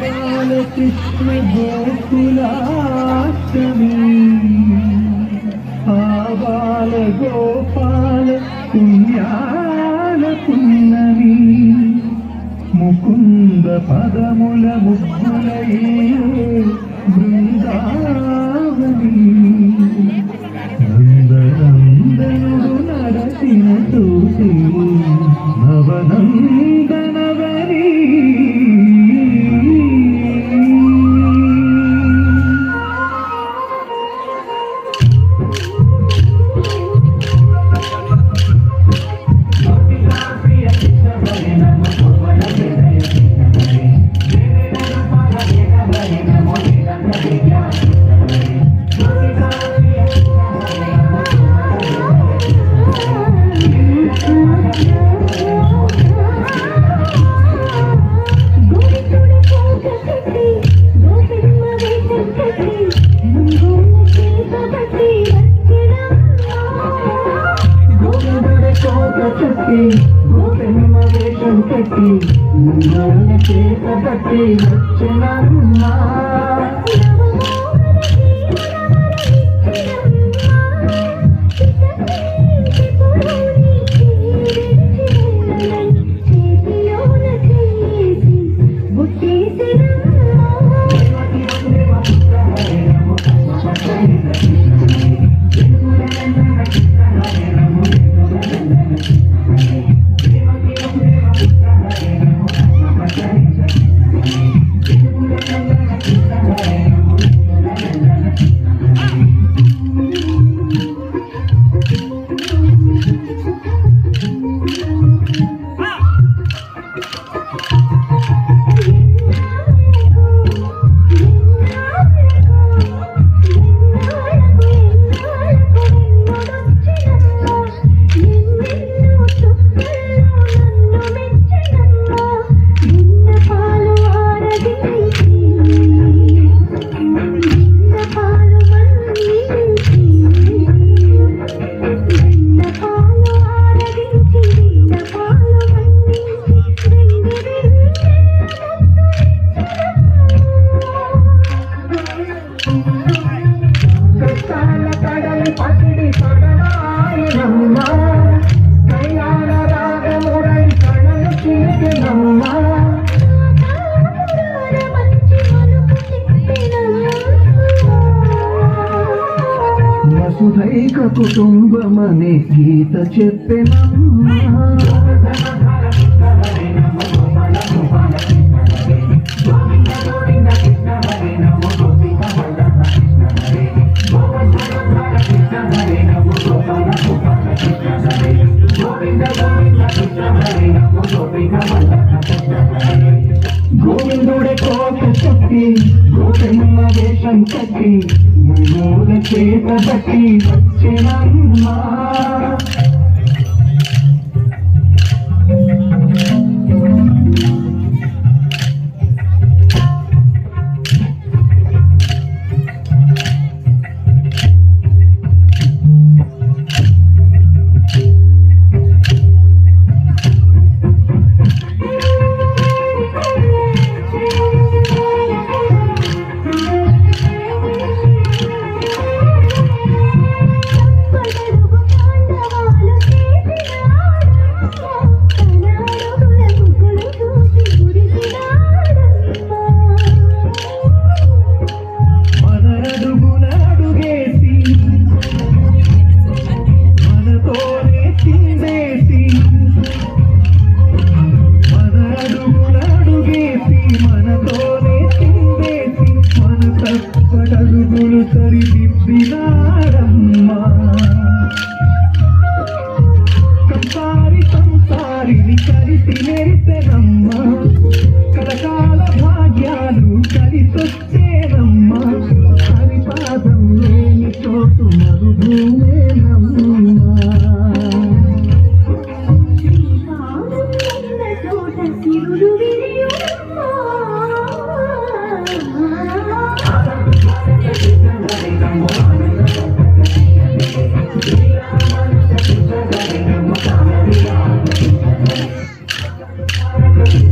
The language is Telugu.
ബാലകൃഷ്ണ ഗോകുലാഷ്ടമി ആ ബാലഗോപാല കുഞ്ഞാല പുന്നമി മുകുന്ദ പദമുല മുക്കുലയേ ബൃന്ദാ గోపెమ్మ వేషం కట్టి నన్ను చేత పట్టి వచ్చిన వసుధైక కుటుంబమనే గీత చెప్పెనమ్మ. ഗോവിന്ദുടെ കോട്ട ശക്തി ഗോവിന്ദ വേഷം കട്ടി മൂലക്ഷേപ പറ്റി ദക്ഷിണമ്മ కలిసి నేర్పెదమ్మా కలకాల భాగ్యాలు కలిసొచ్చేదమ్మా హరిపాదం లేని చోటు మరుభూమేనమ్మా. సిరుడు విరియమ్మా. Ha!